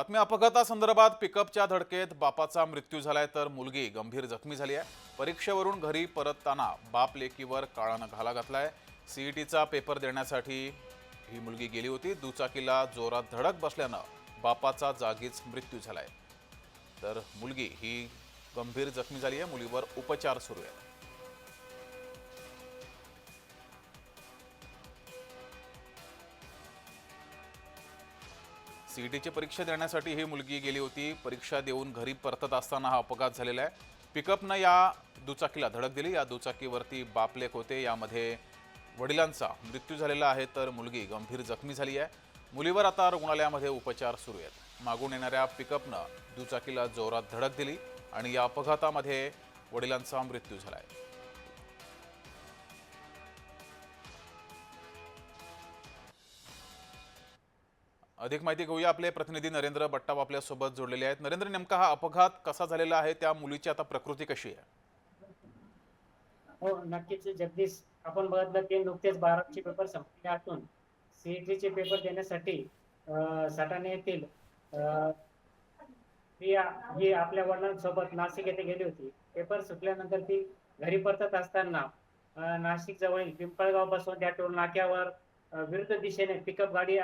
बातमी अपघातासंदर्भात पिकअपच्या धडकेत बापाचा मृत्यू झालाय तर मुलगी गंभीर जखमी झाली आहे. परीक्षेवरून घरी परतताना बाप लेकीवर काळानं घाला घातलाय. सीईटीचा पेपर देण्यासाठी ही मुलगी गेली होती. दुचाकीला जोरात धडक बसल्यानं बापाचा जागीच मृत्यू झालाय. तर मुलगी ही गंभीर जखमी झाली आहे. मुलीवर उपचार सुरू आहेत. सीईटीची परीक्षा देण्यासाठी ही मुलगी गेली होती. परीक्षा देऊन घरी परतत असताना हा अपघात झालेला आहे. पिकअपनं या दुचाकीला धडक दिली. या दुचाकीवरती बापलेक होते. यामध्ये वडिलांचा मृत्यू झालेला आहे तर मुलगी गंभीर जखमी झाली आहे. मुलीवर आता रुग्णालयामध्ये उपचार सुरू आहेत. मागून येणाऱ्या पिकअपनं दुचाकीला जोरात धडक दिली आणि या अपघातामध्ये वडिलांचा मृत्यू झाला आहे अधिक माहिती घेऊया आपले प्रतिनिधी नरेंद्र बट्टाव आपल्यासोबत जोडलेले आहेत. नरेंद्र नेमका हा अपघात कसा झालेला आहे? त्या मुलीची आता प्रकृती कशी आहे? हो नक्कीच. जगदीश आपण बघितलं की नुकतेच बारावीचे पेपर संपले असून सीईटीचे पेपर देण्यासाठी अं, येथील अं, प्रिया ही आपल्या वडिलांसोबत नाशिक येथे गेली होती. पेपर सुटल्यानंतर ती घरी परतत असताना नाशिक जवळील पिंपळगावपासून त्या टोल नाक्यावर विरुद्ध दिशेने पिकअप गाडी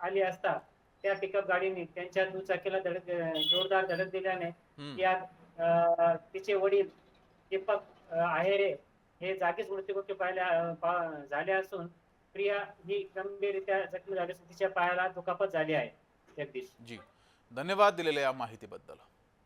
आली असता त्या पिकअप गाडीने त्यांच्या दुचाकीला धडक जोरदार धडक दिल्याने. यात तिचे वडील दीपक आहेरे हे जागीच मृत्यूमुखी पाहिल्या झाले असून प्रिया ही गंभीररित्या जखमी झाली असून तिच्या पायाला दुखापत झाली आहे. जगदीश जी. धन्यवाद दिलेल्या या माहितीबद्दल.